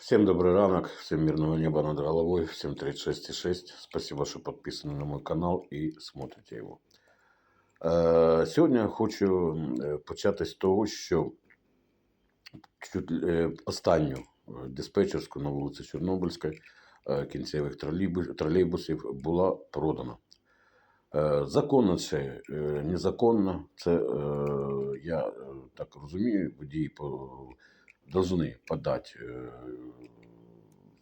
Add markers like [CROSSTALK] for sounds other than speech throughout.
Всем добрый ранок, всем мирного неба над головой, всем 36,6. Спасибо, що підписані на мой канал і смотрите його. Е, Сьогодні хочу е, почати з того, що е, останню диспетчерську на вулиці Чорнобильській е, кінцевих тролейбусів була продана. Законно е, незаконно. Це я так розумію, водії по должны подать э,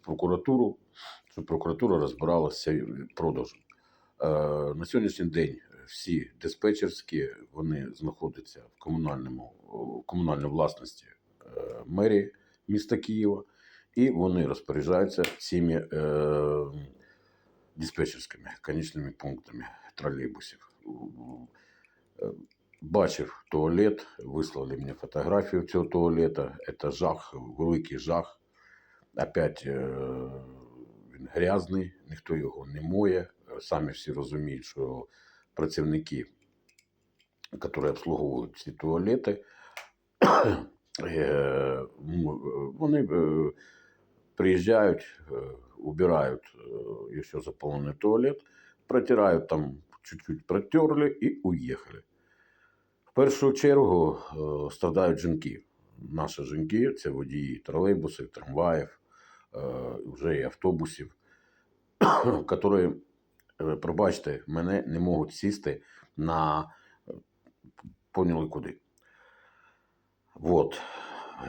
в прокуратуру, щоб прокуратура розбиралася продажем. Е, На сьогоднішній день всі диспетчерські вони знаходяться в комунальному о, комунальній власності е, мерії міста Києва, і вони розпоряджаються цими е, диспетчерськими конечними пунктами тролейбусів. Бачив туалет, вислали мені фотографію цього туалета. Це жах, великий жах. Опять е, він грязний, ніхто його не моє. Самі всі розуміють, що працівники, які обслуговують ці туалети, е, вони е, приїжджають, убирають е, ще заповнений туалет, протирають там, чуть-чуть протерли і уїхали. Першу чергу е, страдають жінки. Наші жінки це водії тролейбусів, трамваїв, е, вже і автобусів, [COUGHS] які, е, пробачте, мене не можуть сісти на поняли куди. Вот.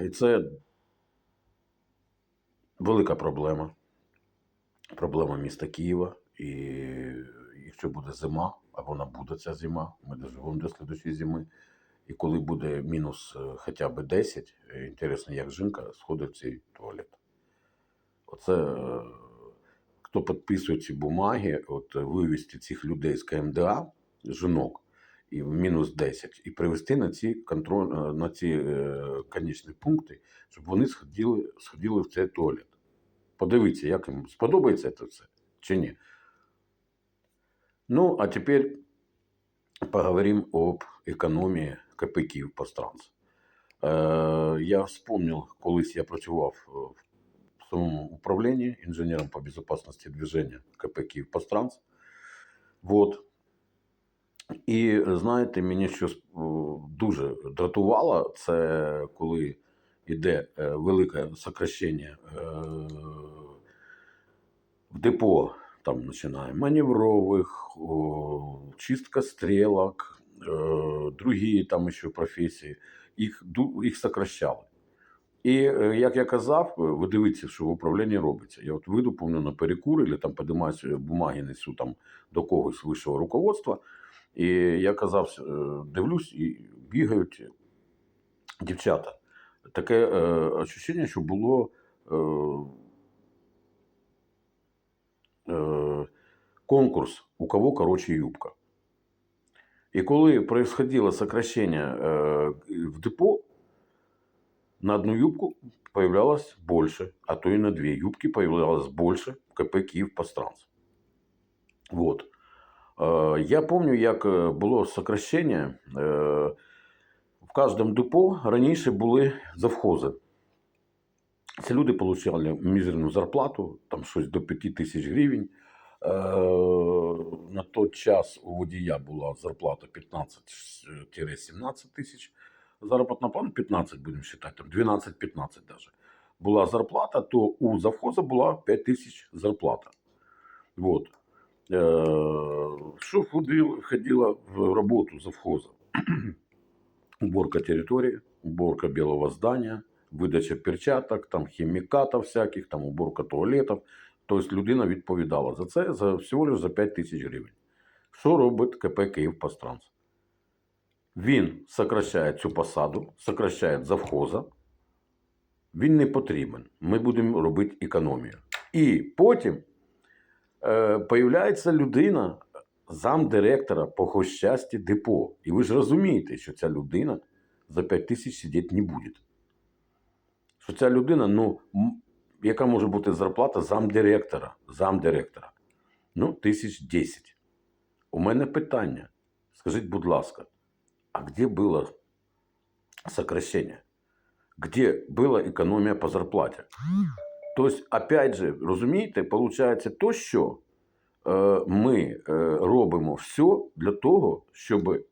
І це велика проблема. Проблема міста Києва. І якщо буде зима, а вона ця зима, ми доживемо до слідчої зими. І коли буде мінус е, хоча б 10, е, інтересно, як жінка сходить в цей туалет. Оце е, хто підписує ці бумаги, от вивести цих людей з КМДА, жінок, і в мінус 10, і привести на ці контроль, на ці е, конечні пункти, щоб вони сходили, сходили в цей туалет. Подивіться, як їм сподобається це все чи ні. Ну, а тепер поговорим об економії КП «Київпостранс». Е, я вспомнив, колись я працював е, в самому управлінні інженером по безопасности движения КП «Київпостранс». Вот. І знаєте, мені що е, дуже дратувало, це коли йде е, велике сокращення е, в депо, там починає маневрових, о, чистка стрілок, е, другі там ще професії, їх, їх сокращали. І е, як я казав, ви дивіться, що в управлінні робиться. Я от вийду, помню, на перекур, або там подимаюся бумаги, несу там до когось вищого руководства. І я казав, дивлюсь, і бігають дівчата. Таке е, що було е, е, конкурс, у кого короче юбка. І коли происходило сокращення е, в депо, на одну юбку появлялось больше, а то и на две юбки появлялось больше КП Київ Постранс. Вот. Е, Я помню, як е, було сокращення. е, В кожному депо раніше були завхози. Ці люди отримали мізерну зарплату, там щось до 5 тисяч гривень. Е, На той час у водія була зарплата 15-17 тисяч. Заробітна плата 15, будемо вважати, там 12-15 навіть. Була зарплата, то у завхоза була 5 тисяч зарплата. Вот. Е, Що входило в роботу завхоза? [CLEARS THROAT] Уборка території, уборка білого здання, видача перчаток, там хімікатів всяких, там уборка туалетів. Тобто людина відповідала за це за всього лише за 5 тисяч гривень. Що робить КП «Київпостранс»? Він сокращає цю посаду, сокращає завхоза. Він не потрібен. Ми будемо робити економію. І потім е, появляється людина, замдиректора по хозчасті депо. І ви ж розумієте, що ця людина за 5 тисяч сидіти не буде Що ця людина, ну, м- яка може бути зарплата замдиректора, замдиректора? Ну, тисяч 10. У мене питання. Скажіть, будь ласка, а где было сокращение? Где была экономия по зарплате? Тобто, опять же, розумієте, виходить то, що е, ми е, робимо все для того, щоб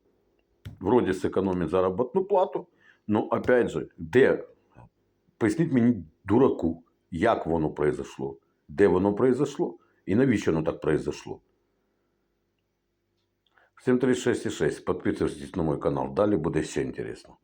вроді зекономити заробітну плату, ну, опять же, де, поясніть мені, дураку, як воно произошло, де воно произошло і навіщо воно так произошло. 736,6. Підписуйтесь на мой канал. Далі буде ще інтересно.